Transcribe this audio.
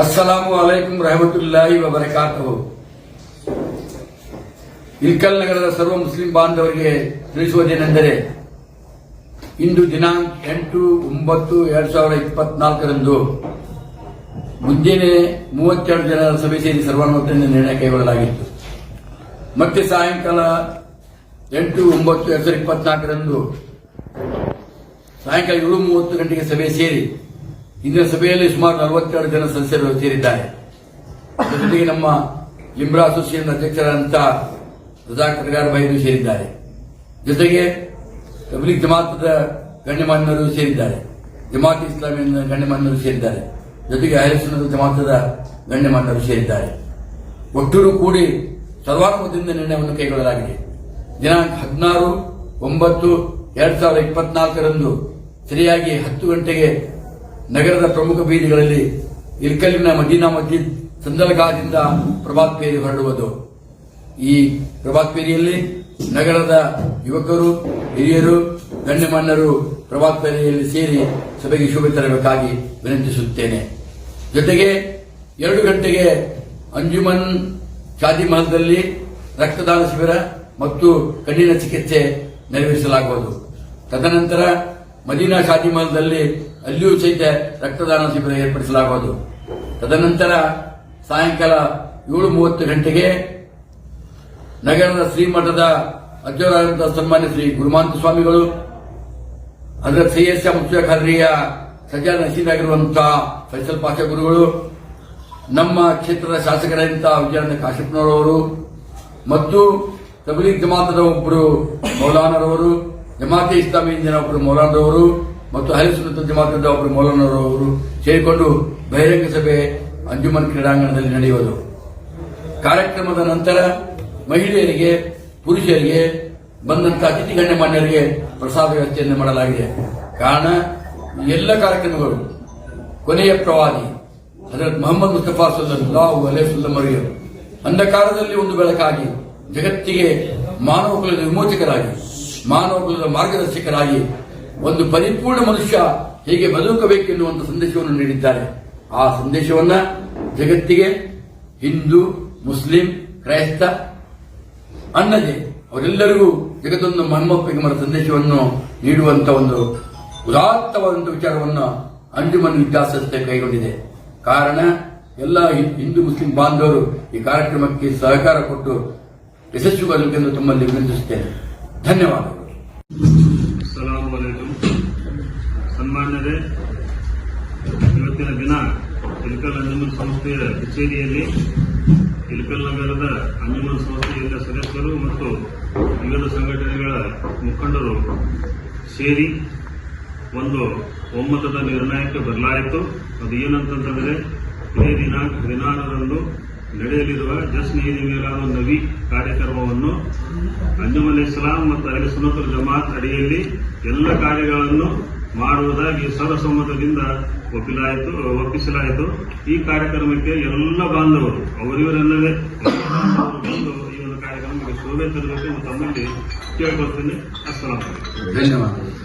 ಅಸ್ಸಲಾಮು ಅಲೈಕುಂ ರಹಮತುಲ್ಲಾಹಿ ವಬರಕಾತುಹು ಇಲ್ಕಲ್ ನಗರದ ಸರ್ವ ಮುಸ್ಲಿಂ ಬಾಂಧವರಿಗೆ ತಿಳಿಸುವುದೇನೆಂದರೆ ಇಂದು ದಿನಾಂಕ ಎಂಟು ಒಂಬತ್ತು ಎರಡು ಸಾವಿರದ ಇಪ್ಪತ್ನಾಲ್ಕರಂದು ಮುಂಜಾನೆ ಮೂವತ್ತೆರಡು ಜನರ ಸಭೆ ಸೇರಿ ಸರ್ವಾನುಮತದಿಂದ ನಿರ್ಣಯ ಕೈಗೊಳ್ಳಲಾಗಿತ್ತು. ಮತ್ತೆ ಸಾಯಂಕಾಲ ಎಂಟು ಒಂಬತ್ತು ಎರಡು ಸಾವಿರದ ಇಪ್ಪತ್ನಾಲ್ಕರಂದು ಸಾಯಂಕಾಲ ಏಳು ಮೂವತ್ತು ಗಂಟೆಗೆ ಸಭೆ ಸೇರಿ ಇಂದಿನ ಸಭೆಯಲ್ಲಿ ಸುಮಾರು ನಲವತ್ತೆರಡು ಜನ ಸದಸ್ಯರು ಸೇರಿದ್ದಾರೆ. ಜೊತೆಗೆ ನಮ್ಮ ಲಿಂಬ್ರಾ ಅಸೋಸಿಯೇಷನ್ ಅಧ್ಯಕ್ಷರಾದಂತಹ ರಜಾಕ್ ಕಟಗಾರ್ ಬೈರು ಸೇರಿದ್ದಾರೆ. ಜೊತೆಗೆ ತಬ್ಲಿಕ್ ಜಮಾತದ ಗಣ್ಯಮಾನ್ಯರು ಸೇರಿದ್ದಾರೆ. ಜಮಾತ್ ಇಸ್ಲಾಮಿನ ಗಣ್ಯಮಾನ್ಯರು ಸೇರಿದ್ದಾರೆ. ಜೊತೆಗೆ ಅಹಲಸುನ್ನದ ಜಮಾತದ ಗಣ್ಯಮಾನ್ಯರು ಸೇರಿದ್ದಾರೆ. ಒಟ್ಟೂರು ಕೂಡಿ ಸರ್ವಾನುಮತದಿಂದ ನಿರ್ಣಯವನ್ನು ಕೈಗೊಳ್ಳಲಾಗಿದೆ. ದಿನಾಂಕ ಹದಿನಾರು ಒಂಬತ್ತು ಎರಡ್ ಸಾವಿರದ ಇಪ್ಪತ್ನಾಲ್ಕರಂದು ಸರಿಯಾಗಿ ಹತ್ತು ಗಂಟೆಗೆ ನಗರದ ಪ್ರಮುಖ ಬೀದಿಗಳಲ್ಲಿ ಇಲ್ಕಲ್ಲಿನ ಮದೀನಾ ಮಸ್ಜಿದ್ ಸಂದಲಗಾದಿಂದ ಪ್ರಭಾತ್ ಪೇರಿ ಹೊರಡುವುದು. ಈ ಪ್ರಭಾತ್ ಪೇರಿಯಲ್ಲಿ ನಗರದ ಯುವಕರು, ಹಿರಿಯರು ಗಣ್ಯಮಾನ್ಯರು ಪ್ರಭಾತ್ ಪೇರಿಯಲ್ಲಿ ಸೇರಿ ಸಭೆಗೆ ಶುಭ ತರಬೇಕಾಗಿ ವಿನಂತಿಸುತ್ತೇನೆ. ಜೊತೆಗೆ ಎರಡು ಗಂಟೆಗೆ ಅಂಜುಮನ್ ಶಾದಿ ಮಹಲ್ದಲ್ಲಿ ರಕ್ತದಾನ ಶಿಬಿರ ಮತ್ತು ಕಣ್ಣಿನ ಚಿಕಿತ್ಸೆ ನೆರವೇರಿಸಲಾಗುವುದು. ತದನಂತರ ಮದೀನಾ ಶಾದಿ ಮಹಲ್ದಲ್ಲಿ ಅಲ್ಲಿಯೂ ಸಹಿತ ರಕ್ತದಾನ ಶಿಬಿರ ಏರ್ಪಡಿಸಲಾಗುವುದು. ತದನಂತರ ಸಾಯಂಕಾಲ ಏಳು ಮೂವತ್ತು ಗಂಟೆಗೆ ನಗರದ ಶ್ರೀಮಠದ ಅಧ್ಯಕ್ಷರಾದಂತಹ ಸನ್ಮಾನ್ಯ ಶ್ರೀ ಗುರುಮಾಂತ ಸ್ವಾಮಿಗಳು ಅದರ ಸಿ ಎಸ್ ಮುಫ್ತಿ ಖರ್ರಿಯ ಸಜಾ ನಶೀದಾಗಿರುವಂತಹ ಫೈಸಲ್ ಪಾಷ ಗುರುಗಳು, ನಮ್ಮ ಕ್ಷೇತ್ರದ ಶಾಸಕರಾದಂತಹ ವಿಜಯಾನಂದ ಕಾಶಪ್ಪನವರವರು ಮತ್ತು ತಬಲಿ ಜಮಾತದ ಒಬ್ಬರು ಮೌಲಾನರವರು, ಜಮಾತೆ ಇಸ್ಲಾಮಿಯಿಂದ ಒಬ್ಬರು ಮೌಲಾನರವರು ಮತ್ತು ಹರಿಸುನ್ನತ ಜಮಾತದ ಒಬ್ಬರು ಅವರು ಸೇರಿಕೊಂಡು ಬಹಿರಂಗ ಸಭೆ ಅಂಜುಮನ್ ಕ್ರೀಡಾಂಗಣದಲ್ಲಿ ನಡೆಯುವುದು. ಕಾರ್ಯಕ್ರಮದ ನಂತರ ಮಹಿಳೆಯರಿಗೆ, ಪುರುಷರಿಗೆ, ಬಂದಂತ ಅತಿಥಿ ಗಣ್ಯಮಾನ್ಯರಿಗೆ ಪ್ರಸಾದ ವ್ಯವಸ್ಥೆಯನ್ನು ಮಾಡಲಾಗಿದೆ. ಕಾರಣ, ಎಲ್ಲ ಕಾರ್ಯಕ್ರಮಗಳು, ಕೊನೆಯ ಪ್ರವಾದಿ, ಹಜರತ್ ಮೊಹಮ್ಮದ್ ಮುಸ್ತಫಾ ಸಲ್ಲಾಹು ಅಲೇಸುಲ್ಲಂ ಅವರಿಗೆ, ಅಂಧಕಾರದಲ್ಲಿ ಒಂದು ಬೆಳಕಾಗಿ, ಜಗತ್ತಿಗೆ ಮಾನವ ಕುಲದ ವಿಮೋಚಕರಾಗಿ, ಮಾನವ ಕುಲದ ಮಾರ್ಗದರ್ಶಕರಾಗಿ ಒಂದು ಪರಿಪೂರ್ಣ ಮನುಷ್ಯ ಹೇಗೆ ಬದುಕಬೇಕೆನ್ನುವಂತ ಸಂದೇಶವನ್ನು ನೀಡಿದ್ದಾರೆ. ಆ ಸಂದೇಶವನ್ನ ಜಗತ್ತಿಗೆ, ಹಿಂದೂ, ಮುಸ್ಲಿಂ, ಕ್ರೈಸ್ತ ಅನ್ನದೆ ಅವರೆಲ್ಲರಿಗೂ ಜಗತ್ತೊಂದು ಮೊಹಮ್ಮದ್ ಮರ ಸಂದೇಶವನ್ನು ನೀಡುವಂತ ಒಂದು ಉದಾತ್ತವಾದಂತಹ ವಿಚಾರವನ್ನು ಅಂಜುಮನ್ ವಿದ್ಯಾಸಂಸ್ಥೆ ಕೈಗೊಂಡಿದೆ. ಕಾರಣ, ಎಲ್ಲ ಹಿಂದೂ, ಮುಸ್ಲಿಂ ಬಾಂಧವರು ಈ ಕಾರ್ಯಕ್ರಮಕ್ಕೆ ಸಹಕಾರ ಕೊಟ್ಟು ಯಶಸ್ವಿಗೊಳ್ಳಬೇಕೆಂದು ತಮ್ಮಲ್ಲಿ ವಿನಂತಿಸುತ್ತೇನೆ. ಧನ್ಯವಾದಗಳು. ಸನ್ಮಾನ್ಯರೇ, ಇವತ್ತಿನ ದಿನ ಇಲ್ಕಲ್ ಅಂಜುಮನ್ ಸಂಸ್ಥೆಯ ಕಚೇರಿಯಲ್ಲಿ ಇಲ್ಕಲ್ ನಗರದ ಅಂಜುಮನ್ ಸಂಸ್ಥೆಯ ಎಲ್ಲ ಸದಸ್ಯರು ಮತ್ತು ವಿವಿಧ ಸಂಘಟನೆಗಳ ಮುಖಂಡರು ಸೇರಿ ಒಂದು ಒಮ್ಮತದ ನಿರ್ಣಯಕ್ಕೆ ಬರಲಾಯಿತು. ಅದು ಏನಂತಂದರೆ ಇದೇ ದಿನಾಂಕ ಹದಿನಾರರಂದು ನಡೆಯಲಿರುವ ಜಸ್ ಈದ್ ಮೇಲಾದ ನವಿ ಕಾರ್ಯಕ್ರಮವನ್ನು ಅಂಜುಮನ್ ಇಸ್ಲಾಂ ಮತ್ತು ಅಲ್ಲಿ ಸುನತ್ ಜಮಾತ್ ಅಡಿಯಲ್ಲಿ ಎಲ್ಲ ಕಾರ್ಯಗಳನ್ನು ಮಾಡುವುದಾಗಿ ಸರ್ವಸಮ್ಮತದಿಂದ ಒಪ್ಪಿಲಾಯಿತು, ಒಪ್ಪಿಸಲಾಯಿತು. ಈ ಕಾರ್ಯಕ್ರಮಕ್ಕೆ ಎಲ್ಲ ಬಾಂಧವರು ಅವರಿವರೆಲ್ಲವೇ ಬಂದು ಈ ಒಂದು ಕಾರ್ಯಕ್ರಮಕ್ಕೆ ಶೋಭೆ ತರಬೇಕು ತಮ್ಮಲ್ಲಿ ಕೇಳ್ಕೊಳ್ತೀನಿ. ಅಸ್ಸಲಾಂ ಧನ್ಯವಾದ